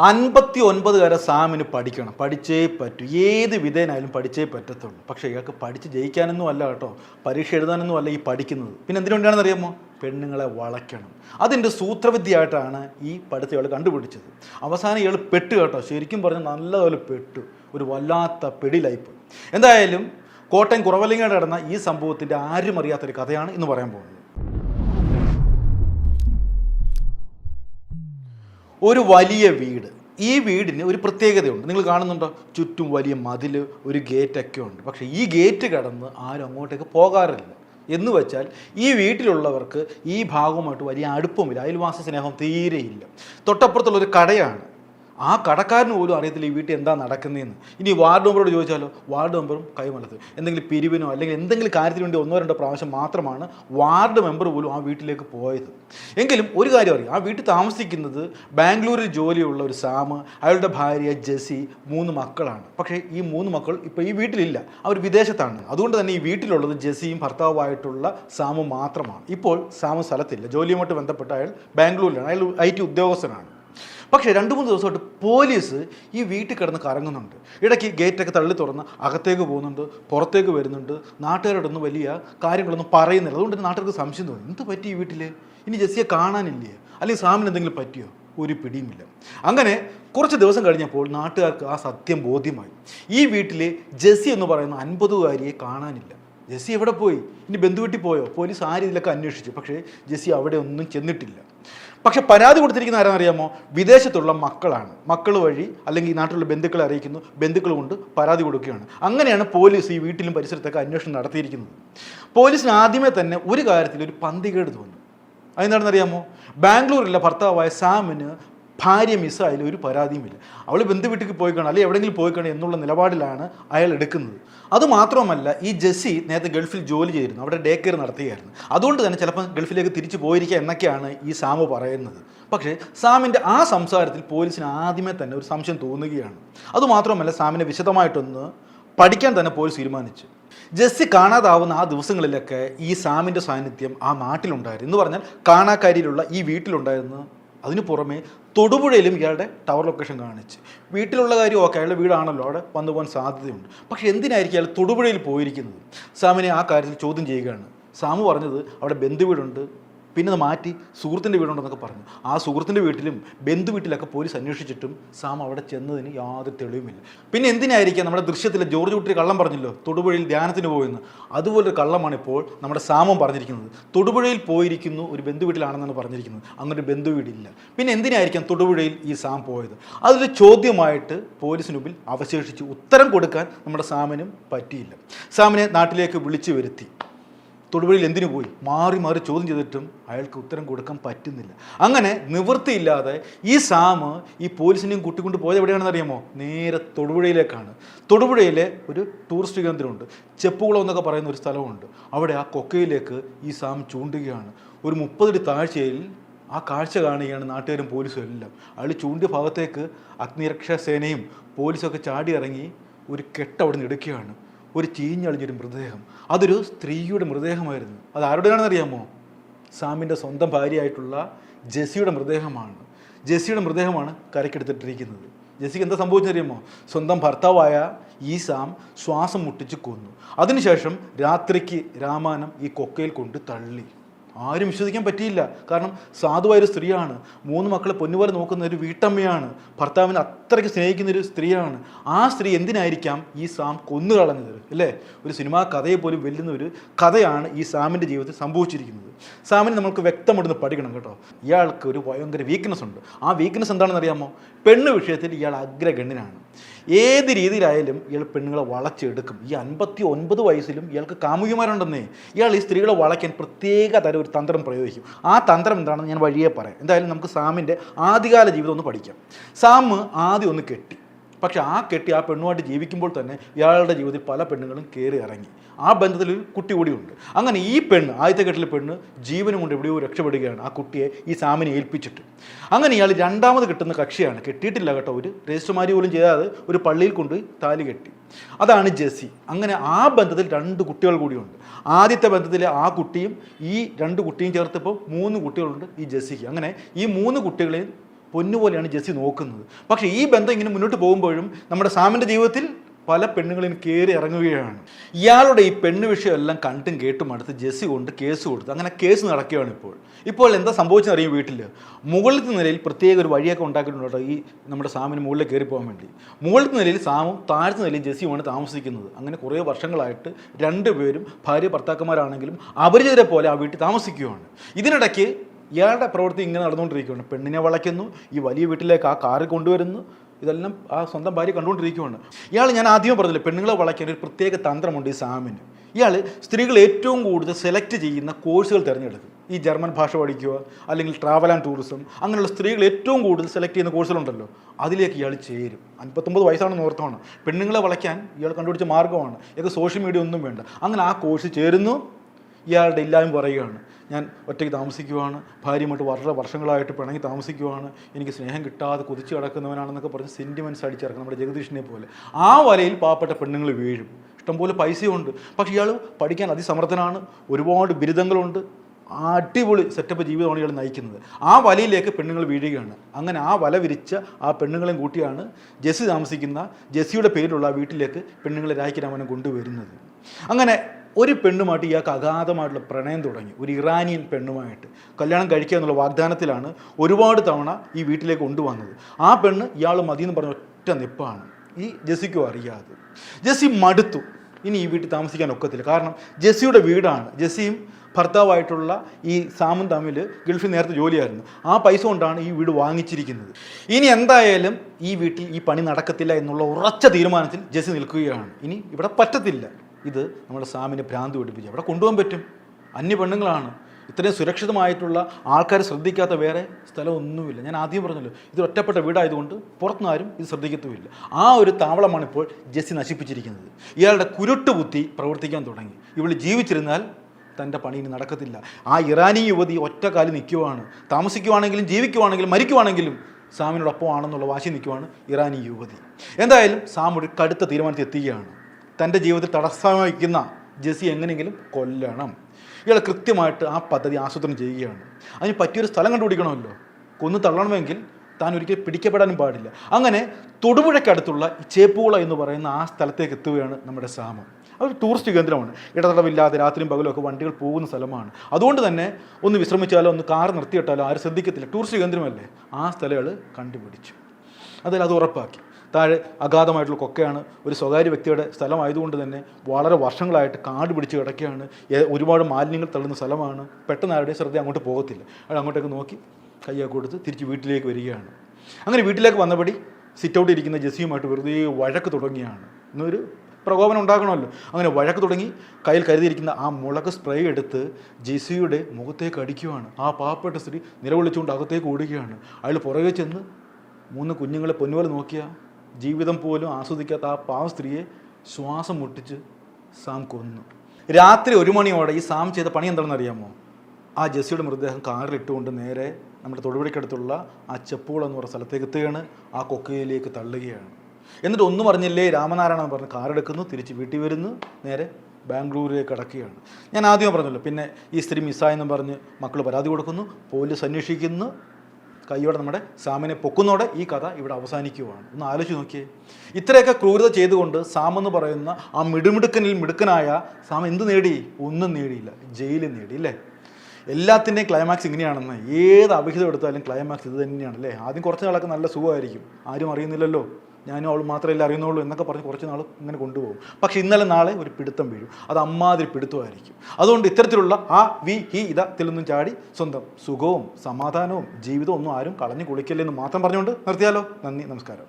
അൻപത്തി ഒൻപത് വരെ സാമിന് പഠിക്കണം. പഠിച്ചേ പറ്റൂ. ഏത് വിധേനായാലും പഠിച്ചേ പറ്റത്തുള്ളൂ. പക്ഷേ ഇയാൾക്ക് പഠിച്ച് ജയിക്കാനൊന്നും അല്ല കേട്ടോ. പരീക്ഷ എഴുതാനൊന്നും അല്ല ഈ പഠിക്കുന്നത്. പിന്നെ എന്തിനുകൊണ്ടാണെന്ന് അറിയാമോ? പെണ്ണുങ്ങളെ വളയ്ക്കണം. അതിന്റെ സൂത്രവിദ്യയായിട്ടാണ് ഈ പഠിത്തം ഇയാൾ കണ്ടുപിടിച്ചത്. അവസാനം ഇയാൾ പെട്ട് കേട്ടോ. ശരിക്കും പറഞ്ഞാൽ നല്ലതുപോലെ പെട്ടു. ഒരു വല്ലാത്ത പെടിലായിപ്പോയി എന്തായാലും കോട്ടയം കുറവലിങ്ങയുടെ നടന്ന ഈ സംഭവത്തിന്റെ ആരും അറിയാത്തൊരു കഥയാണ് ഇന്ന് പറയാൻ പോകുന്നത്. ഒരു വലിയ വീട്. ഈ വീടിന് ഒരു പ്രത്യേകതയുണ്ട്. നിങ്ങൾ കാണുന്നുണ്ടോ? ചുറ്റും വലിയ മതിൽ ഒരു ഗേറ്റൊക്കെ ഉണ്ട്. പക്ഷേ ഈ ഗേറ്റ് കടന്ന് ആരും അങ്ങോട്ടേക്ക് പോകാറില്ല. എന്ന് വെച്ചാൽ ഈ വീട്ടിലുള്ളവർക്ക് ഈ ഭാഗവുമായിട്ട് വലിയ അടുപ്പമില്ല. അയൽവാസ സ്നേഹം തീരെയില്ല. തൊട്ടപ്പുറത്തുള്ള ഒരു കടയാണ്. ആ കടക്കാരൻ പോലും അറിയത്തില്ല ഈ വീട്ടിൽ എന്താ നടക്കുന്നതെന്ന്. ഇനി വാർഡ് മെമ്പറോട് ചോദിച്ചാലോ? വാർഡ് മെമ്പറും കൈമലത്ത് എന്തെങ്കിലും പിരിവിനോ അല്ലെങ്കിൽ എന്തെങ്കിലും കാര്യത്തിന് വേണ്ടി ഒന്നോ രണ്ടോ പ്രാവശ്യം മാത്രമാണ് വാർഡ് മെമ്പർ പോലും ആ വീട്ടിലേക്ക് പോയത്. എങ്കിലും ഒരു കാര്യം അറിയാം. ആ വീട്ടിൽ താമസിക്കുന്നത് ബാംഗ്ലൂരിൽ ജോലിയുള്ള ഒരു സാമ് അയാളുടെ ഭാര്യ ജെസി മൂന്ന് മക്കളാണ്. പക്ഷേ ഈ മൂന്ന് മക്കൾ ഇപ്പോൾ ഈ വീട്ടിലില്ല. അവർ വിദേശത്താണ്. അതുകൊണ്ട് തന്നെ ഈ വീട്ടിലുള്ളത് ജെസിയും ഭർത്താവുമായിട്ടുള്ള സാമു മാത്രമാണ്. ഇപ്പോൾ സാമു സ്ഥലത്തില്ല. ജോലിയുമായിട്ട് ബന്ധപ്പെട്ട് അയാൾ ബാംഗ്ലൂരിലാണ്. അയാൾ ഐ ടി ഉദ്യോഗസ്ഥനാണ്. പക്ഷേ രണ്ട് മൂന്ന് ദിവസമായിട്ട് പോലീസ് ഈ വീട്ടിൽ കിടന്ന് കറങ്ങുന്നുണ്ട്. ഇടയ്ക്ക് ഗേറ്റൊക്കെ തള്ളി തുറന്ന് അകത്തേക്ക് പോകുന്നുണ്ട് പുറത്തേക്ക് വരുന്നുണ്ട്. നാട്ടുകാരോടൊന്നും വലിയ കാര്യങ്ങളൊന്നും പറയുന്നില്ല. അതുകൊണ്ട് തന്നെ നാട്ടുകാർക്ക് സംശയം തോന്നി. എന്ത് പറ്റി ഈ വീട്ടിൽ ഇനി ജെസ്സിയെ കാണാനില്ലേ? അല്ലെങ്കിൽ സാമിന് എന്തെങ്കിലും പറ്റിയോ? ഒരു പിടിയുമില്ല. അങ്ങനെ കുറച്ച് ദിവസം കഴിഞ്ഞപ്പോൾ നാട്ടുകാർക്ക് ആ സത്യം ബോധ്യമായി. ഈ വീട്ടിൽ ജെസ്സി എന്ന് പറയുന്ന അൻപതുകാരിയെ കാണാനില്ല. ജെസ്സി എവിടെ പോയി? ഇനി ബന്ധുവീട്ടിൽ പോയോ? പോലീസ് ആ രീതിയിലൊക്കെ അന്വേഷിച്ചു. പക്ഷേ ജെസ്സി അവിടെ ഒന്നും ചെന്നിട്ടില്ല. പക്ഷെ പരാതി കൊടുത്തിരിക്കുന്ന ആരാണെന്നറിയാമോ വിദേശത്തുള്ള മക്കളാണ്. മക്കൾ വഴി അല്ലെങ്കിൽ നാട്ടിലുള്ള ബന്ധുക്കളെ അറിയിക്കുന്നു. ബന്ധുക്കൾ കൊണ്ട് പരാതി കൊടുക്കുകയാണ്. അങ്ങനെയാണ് പോലീസ് ഈ വീട്ടിലും പരിസരത്തൊക്കെ അന്വേഷണം നടത്തിയിരിക്കുന്നത്. പോലീസിന് ആദ്യമേ തന്നെ ഒരു കാര്യത്തിൽ ഒരു പന്തികേട് തോന്നി. അതെന്താണെന്നറിയാമോ ബാംഗ്ലൂരിലെ ഭർത്താവായ സാമിന് ഭാര്യ മിസ്സായാലും ഒരു പരാതിയുമില്ല. അവൾ ബന്ധുവീട്ടിക്ക് പോയി കാണും അല്ലെങ്കിൽ എവിടെയെങ്കിലും പോയി എന്നുള്ള നിലപാടിലാണ് അയാൾ എടുക്കുന്നത്. അതുമാത്രമല്ല ഈ ജെസ്സി നേരത്തെ ഗൾഫിൽ ജോലി ചെയ്തിരുന്നു. അവിടെ ഡേ കെയർ നടത്തുകയായിരുന്നു. അതുകൊണ്ട് തന്നെ ചിലപ്പോൾ ഗൾഫിലേക്ക് തിരിച്ചു പോയിരിക്കുക എന്നൊക്കെയാണ് ഈ സാമു പറയുന്നത്. പക്ഷേ സാമിന്റെ ആ സംസാരത്തിൽ പോലീസിന് ആദ്യമേ തന്നെ ഒരു സംശയം തോന്നുകയാണ്. അതുമാത്രമല്ല സാമിനെ വിശദമായിട്ടൊന്ന് പഠിക്കാൻ തന്നെ പോലീസ് തീരുമാനിച്ചു. ജെസ്സി കാണാതാവുന്ന ആ ദിവസങ്ങളിലൊക്കെ ഈ സാമിന്റെ സാന്നിധ്യം ആ നാട്ടിലുണ്ടായിരുന്നു. എന്ന് പറഞ്ഞാൽ കാണാക്കാരിയിലുള്ള ഈ വീട്ടിലുണ്ടായിരുന്നു അതിന് പുറമെ തൊടുപുഴയിലും ഇയാളുടെ ടവർ ലൊക്കേഷൻ കാണിച്ച്. വീട്ടിലുള്ള കാര്യം ഓക്കെ അയാളുടെ വീടാണല്ലോ അവിടെ വന്നു പോകാൻ സാധ്യതയുണ്ട്. പക്ഷേ എന്തിനായിരിക്കും അയാൾ തൊടുപുഴയിൽ പോയിരിക്കുന്നത്? സാമിനെ ആ കാര്യത്തിൽ ചോദ്യം ചെയ്യുകയാണ്. സാമു പറഞ്ഞത് അവിടെ ബന്ധുവീടുണ്ട് പിന്നെ അത് മാറ്റി സുഹൃത്തിന്റെ വീടുണ്ടെന്നൊക്കെ പറഞ്ഞു. ആ സുഹൃത്തിന്റെ വീട്ടിലും ബന്ധു വീട്ടിലൊക്കെ പോലീസ് അന്വേഷിച്ചിട്ടും സാം അവിടെ ചെന്നതിന് യാതൊരു തെളിവുമില്ല. പിന്നെ എന്തിനായിരിക്കാം നമ്മുടെ ദൃശ്യത്തിലെ ജോർജ് കുട്ടി കള്ളം പറഞ്ഞല്ലോ? തൊടുപുഴയിൽ ധ്യാനത്തിന് പോയെന്ന്. അതുപോലൊരു കള്ളമാണ് ഇപ്പോൾ നമ്മുടെ സാമം പറഞ്ഞിരിക്കുന്നത്. തൊടുപുഴയിൽ പോയിരിക്കുന്നു ഒരു ബന്ധു വീട്ടിലാണെന്നാണ് പറഞ്ഞിരിക്കുന്നത്. അങ്ങനെ ബന്ധു വീടില്ല. പിന്നെ എന്തിനായിരിക്കാം തൊടുപുഴയിൽ ഈ സാം പോയത്? അതൊരു ചോദ്യമായിട്ട് പോലീസിന് മുമ്പിൽ അവശേഷിച്ച് ഉത്തരം കൊടുക്കാൻ നമ്മുടെ സാമിനും പറ്റിയില്ല. സാമിനെ നാട്ടിലേക്ക് വിളിച്ചു വരുത്തി. തൊടുപുഴയിൽ എന്തിനു പോയി? മാറി മാറി ചോദ്യം ചെയ്തിട്ടും അയാൾക്ക് ഉത്തരം കൊടുക്കാൻ പറ്റുന്നില്ല. അങ്ങനെ നിവൃത്തിയില്ലാതെ ഈ സാമ് ഈ പോലീസിനെയും കൂട്ടിക്കൊണ്ട് പോയത് എവിടെയാണെന്ന് അറിയാമോ? നേരെ തൊടുപുഴയിലേക്കാണ്. തൊടുപുഴയിലെ ഒരു ടൂറിസ്റ്റ് കേന്ദ്രമുണ്ട്. ചെപ്പുകുളം എന്നൊക്കെ പറയുന്ന ഒരു സ്ഥലമുണ്ട്. അവിടെ ആ കൊക്കയിലേക്ക് ഈ സാം ചൂണ്ടുകയാണ്. ഒരു മുപ്പതടി താഴ്ചയിൽ ആ കാഴ്ച കാണുകയാണ് നാട്ടുകാരും പോലീസും എല്ലാം. അയാൾ ചൂണ്ടിയ ഭാഗത്തേക്ക് അഗ്നിരക്ഷാ സേനയും പോലീസൊക്കെ ചാടി ഇറങ്ങി ഒരു കെട്ട് അവിടെ നിന്ന് എടുക്കുകയാണ്. ഒരു ചീഞ്ഞളിഞ്ഞൊരു മൃതദേഹം. അതൊരു സ്ത്രീയുടെ മൃതദേഹമായിരുന്നു. അത് ആരുടെയാണെന്ന് അറിയാമോ? സാമിന്റെ സ്വന്തം ഭാര്യയായിട്ടുള്ള ജെസ്സിയുടെ മൃതദേഹമാണ്. ജെസ്സിയുടെ മൃതദേഹമാണ് കരക്കെടുത്തിട്ടിരിക്കുന്നത് ജെസ്സിക്ക് എന്താ സംഭവിച്ചറിയുമോ സ്വന്തം ഭർത്താവായ ഈ സാം ശ്വാസം മുട്ടിച്ച് കൊന്നു. അതിനുശേഷം രാത്രിക്ക് രാമാനം ഈ കൊക്കയിൽ കൊണ്ട് തള്ളി. ആരും വിശ്വസിക്കാൻ പറ്റിയില്ല. കാരണം സാധുവായൊരു സ്ത്രീയാണ്. മൂന്ന് മക്കളെ പൊന്നുപോലെ നോക്കുന്ന ഒരു വീട്ടമ്മയാണ്. ഭർത്താവിനെ അത്രയ്ക്ക് സ്നേഹിക്കുന്ന ഒരു സ്ത്രീയാണ്. ആ സ്ത്രീ എന്തിനായിരിക്കാം ഈ സാം കൊന്നു കളഞ്ഞത് അല്ലേ? ഒരു സിനിമാ കഥയെ പോലും വെല്ലുന്ന ഒരു കഥയാണ് ഈ സാമിന്റെ ജീവിതത്തിൽ സംഭവിച്ചിരിക്കുന്നത്. സാമിന് നമുക്ക് വ്യക്തമായിട്ടൊന്ന് പഠിക്കണം കേട്ടോ. ഇയാൾക്ക് ഒരു ഭയങ്കര വീക്ക്നെസ് ഉണ്ട്. ആ വീക്ക്നെസ് എന്താണെന്ന് അറിയാമോ പെണ്ണ് വിഷയത്തിൽ ഇയാൾ അഗ്രഗണ്യനാണ്. ഏത് രീതിയിലായാലും ഇയാൾ പെണ്ണുങ്ങളെ വളച്ചെടുക്കും. ഈ അൻപത്തി ഒൻപത് വയസ്സിലും ഇയാൾക്ക് കാമുകിമാരുണ്ടെന്നേ. ഇയാൾ ഈ സ്ത്രീകളെ വളയ്ക്കാൻ പ്രത്യേക തരം ഒരു തന്ത്രം പ്രയോഗിക്കും. ആ തന്ത്രം എന്താണെന്ന് ഞാൻ വഴിയെ പറയാം. എന്തായാലും നമുക്ക് സാമിന്റെ ആദ്യകാല ജീവിതം ഒന്ന് പഠിക്കാം. സാം ആദ്യം ഒന്ന് കെട്ടി. പക്ഷെ ആ കെട്ടി ആ പെണ്ണുമായിട്ട് ജീവിക്കുമ്പോൾ തന്നെ ഇയാളുടെ ജീവിതത്തിൽ പല പെണ്ണുങ്ങളും കയറി ഇറങ്ങി. ആ ബന്ധത്തിൽ ഒരു കുട്ടി കൂടിയുണ്ട് അങ്ങനെ ഈ പെണ്ണ് ആദ്യത്തെ കെട്ടിലെ പെണ്ണ് ജീവനും കൊണ്ട് എവിടെയോ രക്ഷപ്പെടുകയാണ് ആ കുട്ടിയെ ഈ സാമിനെ ഏൽപ്പിച്ചിട്ട്. അങ്ങനെ ഇയാൾ രണ്ടാമത് കിട്ടുന്ന കക്ഷിയാണ്. കെട്ടിയിട്ടില്ല കേട്ടോ ഒരു. രജിസ്റ്റർമാരി പോലും ചെയ്യാതെ ഒരു പള്ളിയിൽ കൊണ്ട് താലി കെട്ടി. അതാണ് ജെസ്സി. അങ്ങനെ ആ ബന്ധത്തിൽ രണ്ട് കുട്ടികൾ കൂടിയുണ്ട് ആദ്യത്തെ ബന്ധത്തിൽ ആ കുട്ടിയും ഈ രണ്ട് കുട്ടിയും ചേർത്തപ്പോൾ മൂന്ന് കുട്ടികളുണ്ട് ഈ ജെസ്സിക്ക്. അങ്ങനെ ഈ മൂന്ന് കുട്ടികളെയും പൊന്നുപോലെയാണ് ജെസ്സി നോക്കുന്നത്. പക്ഷേ ഈ ബന്ധം ഇങ്ങനെ മുന്നോട്ട് പോകുമ്പോഴും നമ്മുടെ സാമിന്റെ ജീവിതത്തിൽ പല പെണ്ണുങ്ങളും കയറി ഇറങ്ങുകയാണ്. ഇയാളുടെ ഈ പെണ്ണ് വിഷയമെല്ലാം കണ്ടും കേട്ടും അടുത്ത് ജെസ്സി കൊണ്ട് കേസ് കൊടുത്ത് അങ്ങനെ കേസ് നടക്കുകയാണ് ഇപ്പോൾ. ഇപ്പോൾ എന്താ സംഭവിച്ചെന്ന് അറിയും വീട്ടിൽ മുകളിലത്തെ നിലയിൽ പ്രത്യേക ഒരു വഴിയൊക്കെ ഉണ്ടാക്കിയിട്ടുണ്ട് ഈ നമ്മുടെ സാമിന് മുകളിലേക്ക് കയറി പോകാൻ വേണ്ടി. മുകളിലത്തെ നിലയിൽ സാമും താഴത്തെ നിലയിൽ ജെസ്സിയുമാണ് താമസിക്കുന്നത്. അങ്ങനെ കുറേ വർഷങ്ങളായിട്ട് രണ്ടുപേരും ഭാര്യ ഭർത്താക്കന്മാരാണെങ്കിലും അപരിചിതരെ പോലെ ആ വീട്ടിൽ താമസിക്കുകയാണ്. ഇതിനിടയ്ക്ക് ഇയാളുടെ പ്രവൃത്തി ഇങ്ങനെ നടന്നുകൊണ്ടിരിക്കുകയാണ്. പെണ്ണിനെ വളയ്ക്കുന്നു ഈ വലിയ വീട്ടിലേക്ക് ആ കാറ് കൊണ്ടുവരുന്നു ഇതെല്ലാം ആ സ്വന്തം ഭാര്യ കണ്ടുകൊണ്ടിരിക്കുകയാണ്. ഇയാൾ ഞാൻ ആദ്യമേ പറഞ്ഞില്ല പെണ്ണുങ്ങളെ വളയ്ക്കാൻ ഒരു പ്രത്യേക തന്ത്രമുണ്ട് ഈ സാമിന്. ഇയാൾ സ്ത്രീകൾ ഏറ്റവും കൂടുതൽ സെലക്ട് ചെയ്യുന്ന കോഴ്സുകൾ തിരഞ്ഞെടുക്കും. ഈ ജർമ്മൻ ഭാഷ പഠിക്കുക അല്ലെങ്കിൽ ട്രാവൽ ആൻഡ് ടൂറിസം അങ്ങനെയുള്ള സ്ത്രീകൾ ഏറ്റവും കൂടുതൽ സെലക്ട് ചെയ്യുന്ന കോഴ്സുകളുണ്ടല്ലോ അതിലേക്ക് ഇയാൾ ചേരും. അൻപത്തൊമ്പത് വയസ്സാണെന്ന് ഓർത്തമാണ് പെണ്ണുങ്ങളെ വളയ്ക്കാൻ ഇയാൾ കണ്ടുപിടിച്ച മാർഗമാണ്. ഇയാൾക്ക് സോഷ്യൽ മീഡിയ ഒന്നും വേണ്ട. അങ്ങനെ ആ കോഴ്സ് ചേരുന്നു. ഇയാളുടെ ഇല്ലായ്മ പറയുകയാണ്. ഞാൻ ഒറ്റയ്ക്ക് താമസിക്കുവാണ്. ഭാര്യയുമായിട്ട് വളരെ വർഷങ്ങളായിട്ട് പിണങ്ങി താമസിക്കുവാണ്. എനിക്ക് സ്നേഹം കിട്ടാതെ കുതിച്ചു കിടക്കുന്നവനാണെന്നൊക്കെ പറഞ്ഞ് സെന്റിമെന്റ്സ് അടിച്ചിറക്കും നമ്മുടെ ജഗദീഷിനെ പോലെ. ആ വലയിൽ പാവപ്പെട്ട പെണ്ണുങ്ങൾ വീഴും. ഇഷ്ടംപോലെ പൈസയുണ്ട്. പക്ഷേ ഇയാൾ പഠിക്കാൻ അതിസമർത്ഥനാണ്. ഒരുപാട് ബിരുദങ്ങളുണ്ട്. അടിപൊളി സെറ്റപ്പ് ജീവിതമാണ് ഇയാൾ നയിക്കുന്നത്. ആ വലയിലേക്ക് പെണ്ണുങ്ങൾ വീഴുകയാണ്. അങ്ങനെ ആ വല വിരിച്ച ആ പെണ്ണുങ്ങളെയും കൂട്ടിയാണ് ജെസ്സി താമസിക്കുന്ന ജെസ്സിയുടെ പേരിലുള്ള വീട്ടിലേക്ക് പെണ്ണുങ്ങളെ രാജ്യരാമനെ കൊണ്ടുവരുന്നത്. അങ്ങനെ ഒരു പെണ്ണുമായിട്ട് ഇയാൾക്ക് അഗാധമായിട്ടുള്ള പ്രണയം തുടങ്ങി. ഒരു ഇറാനിയൻ പെണ്ണുമായിട്ട് കല്യാണം കഴിക്കുക എന്നുള്ള വാഗ്ദാനത്തിലാണ് ഒരുപാട് തവണ ഈ വീട്ടിലേക്ക് കൊണ്ടുവന്നത്. ആ പെണ്ണ് ഇയാൾ മതി എന്ന് പറഞ്ഞ ഒറ്റ നിപ്പാണ്. ഈ ജെസ്സിക്കും അറിയാതെ. ജെസ്സി മടുത്തു. ഇനി ഈ വീട്ടിൽ താമസിക്കാൻ ഒക്കത്തില്ല. കാരണം ജെസ്സിയുടെ വീടാണ്. ജെസ്സിയും ഭർത്താവായിട്ടുള്ള ഈ സാമും തമ്മിൽ ഗൾഫിൽ നേരത്തെ ജോലിയായിരുന്നു. ആ പൈസ കൊണ്ടാണ് ഈ വീട് വാങ്ങിച്ചിരിക്കുന്നത്. ഇനി എന്തായാലും ഈ വീട്ടിൽ ഈ പണി നടക്കത്തില്ല എന്നുള്ള ഉറച്ച തീരുമാനത്തിൽ ജെസ്സി നിൽക്കുകയാണ്. ഇനി ഇവിടെ പറ്റത്തില്ല. ഇത് നമ്മുടെ സാമിനെ ഭ്രാന്ത് പിടിപ്പിച്ചു അവിടെ കൊണ്ടുപോകാൻ പറ്റും. അന്യ പെണ്ണുങ്ങളാണ്. ഇത്രയും സുരക്ഷിതമായിട്ടുള്ള ആൾക്കാർ ശ്രദ്ധിക്കാത്ത വേറെ സ്ഥലമൊന്നുമില്ല. ഞാൻ ആദ്യം പറഞ്ഞല്ലോ ഇത് ഒറ്റപ്പെട്ട വീടായതുകൊണ്ട് പുറത്തുനിന്ന് ആരും ഇത് ശ്രദ്ധിക്കത്തുമില്ല. ആ ഒരു താവളമാണ് ഇപ്പോൾ ജെസ്സി നശിപ്പിച്ചിരിക്കുന്നത്. ഇയാളുടെ കുരുട്ട് ബുദ്ധി പ്രവർത്തിക്കാൻ തുടങ്ങി. ഇവൾ ജീവിച്ചിരുന്നാൽ തന്റെ പണി ഇനി നടക്കത്തില്ല. ആ ഇറാനി യുവതി ഒറ്റ കാലിൽ നിൽക്കുവാണ്. താമസിക്കുവാണെങ്കിലും ജീവിക്കുവാണെങ്കിലും മരിക്കുവാണെങ്കിലും സാമിനോടൊപ്പം ആണെന്നുള്ള വാശി നിൽക്കുവാണ് ഇറാനി യുവതി. എന്തായാലും സാം ഒരു കടുത്ത തീരുമാനത്തിൽ എത്തുകയാണ്. തന്റെ ജീവിതത്തിൽ തടസ്സം വയ്ക്കുന്ന ജെസ്സി എങ്ങനെയെങ്കിലും കൊല്ലണം. ഇയാൾ കൃത്യമായിട്ട് ആ പദ്ധതി ആസൂത്രണം ചെയ്യുകയാണ്. അതിന് പറ്റിയൊരു സ്ഥലം കണ്ടുപിടിക്കണമല്ലോ. കൊന്നു തള്ളണമെങ്കിൽ താൻ ഒരിക്കലും പിടിക്കപ്പെടാനും പാടില്ല. അങ്ങനെ തൊടുപുഴയ്ക്കടുത്തുള്ള ചേപ്പുകുള എന്ന് പറയുന്ന ആ സ്ഥലത്തേക്ക് എത്തുകയാണ് നമ്മുടെ സാമം. അതൊരു ടൂറിസ്റ്റ് കേന്ദ്രമാണ്. ഇടതടവില്ലാതെ രാത്രിയും പകലും ഒക്കെ വണ്ടികൾ പോകുന്ന സ്ഥലമാണ്. അതുകൊണ്ട് തന്നെ ഒന്ന് വിശ്രമിച്ചാലോ ഒന്ന് കാർ നിർത്തിയിട്ടാലോ ആരും ശ്രദ്ധിക്കത്തില്ല. ടൂറിസ്റ്റ് കേന്ദ്രമല്ലേ? ആ സ്ഥലങ്ങൾ കണ്ടുപിടിച്ചു. അതിൽ അത് ഉറപ്പാക്കി. താഴെ അഗാധമായിട്ടുള്ള കൊക്കയാണ്. ഒരു സ്വകാര്യ വ്യക്തിയുടെ സ്ഥലമായതുകൊണ്ട് തന്നെ വളരെ വർഷങ്ങളായിട്ട് കാട് പിടിച്ച് കിടക്കുകയാണ്. ഒരുപാട് മാലിന്യങ്ങൾ തള്ളുന്ന സ്ഥലമാണ്. പെട്ടെന്ന് ആരുടെയും ശ്രദ്ധ അങ്ങോട്ട് പോകത്തില്ല. അയാൾ അങ്ങോട്ടേക്ക് നോക്കി കയ്യൊക്കെ കൊടുത്ത് തിരിച്ച് വീട്ടിലേക്ക് വരികയാണ്. അങ്ങനെ വീട്ടിലേക്ക് വന്നപടി സിറ്റ് ഔട്ട് ഇരിക്കുന്ന ജെസ്സിയുമായിട്ട് വെറുതെ വഴക്ക് തുടങ്ങിയാണ് എന്നൊരു പ്രകോപനം ഉണ്ടാക്കണമല്ലോ അങ്ങനെ വഴക്ക് തുടങ്ങി കയ്യിൽ കരുതിയിരിക്കുന്ന ആ മുളക് സ്പ്രേ എടുത്ത് ജെസ്സിയുടെ മുഖത്തേക്ക് അടിക്കുകയാണ്. ആ പാവപ്പെട്ട സ്ത്രീ നിലവിളിച്ചുകൊണ്ട് അകത്തേക്ക് ഓടുകയാണ്. അയാൾ പുറകെ ചെന്ന് മൂന്ന് കുഞ്ഞുങ്ങളെ പൊന്നുപോലെ നോക്കിയ ജീവിതം പോലും ആസ്വദിക്കാത്ത ആ പാവ സ്ത്രീയെ ശ്വാസം മുട്ടിച്ച് സാം കൊന്നു. രാത്രി ഒരു മണിയോടെ ഈ സാം ചെയ്ത പണി എന്താണെന്ന് അറിയാമോ? ആ ജെസ്സിയുടെ മൃതദേഹം കാറിലിട്ടുകൊണ്ട് നേരെ നമ്മുടെ തൊടുപുഴയ്ക്കടുത്തുള്ള ആ ചെപ്പുകൾ എന്ന് പറഞ്ഞ സ്ഥലത്തേക്ക് എത്തുകയാണ്. ആ കൊക്കയിലേക്ക് തള്ളുകയാണ്. എന്നിട്ട് ഒന്നും പറഞ്ഞില്ലേ രാമനാരായണ എന്ന് പറഞ്ഞ് കാറെടുക്കുന്നു. തിരിച്ച് വീട്ടിൽ വരുന്നു. നേരെ ബാംഗ്ലൂരിലേക്ക് അടക്കുകയാണ് ഞാൻ ആദ്യം പറഞ്ഞല്ലോ. പിന്നെ ഈ സ്ത്രീ മിസ്സായെന്നും പറഞ്ഞ് മക്കൾ പരാതി കൊടുക്കുന്നു. പോലീസ് അന്വേഷിക്കുന്നു. കൈയോടെ നമ്മുടെ സാമിനെ പൊക്കുന്നോടെ ഈ കഥ ഇവിടെ അവസാനിക്കുവാണ്. ഒന്ന് ആലോചിച്ച് നോക്കിയേ. ഇത്രയൊക്കെ ക്രൂരത ചെയ്തുകൊണ്ട് സാം എന്ന് പറയുന്ന ആ മിടുമിടുക്കനിൽ മിടുക്കനായ സാം എന്ത് നേടി? ഒന്നും നേടിയില്ല. ജയിലിൽ നേടി അല്ലേ? എല്ലാത്തിന്റെയും ക്ലൈമാക്സ് ഇങ്ങനെയാണെന്ന്. ഏത് അഭിഹിതം എടുത്താലും ക്ലൈമാക്സ് ഇത് തന്നെയാണ് അല്ലേ? ആദ്യം കുറച്ച് നാളൊക്കെ നല്ല സുഖമായിരിക്കും. ആരും അറിയുന്നില്ലല്ലോ. ഞാനും അവൾ മാത്രമല്ല അറിയുന്നുള്ളൂ എന്നൊക്കെ പറഞ്ഞ് കുറച്ച് നാൾ ഇങ്ങനെ കൊണ്ടുപോകും. പക്ഷേ ഇന്നലെ നാളെ ഒരു പിടുത്തം വീഴും. അത് അമ്മാതിരി പിടുത്തമായിരിക്കും. അതുകൊണ്ട് ഇത്തരത്തിലുള്ള ആ വി ഹി ഇതത്തിൽ നിന്നും ചാടി സ്വന്തം സുഖവും സമാധാനവും ജീവിതവും ഒന്നും ആരും കളഞ്ഞു കുളിക്കില്ലെന്ന് മാത്രം പറഞ്ഞുകൊണ്ട് നിർത്തിയാലോ? നന്ദി നമസ്കാരം.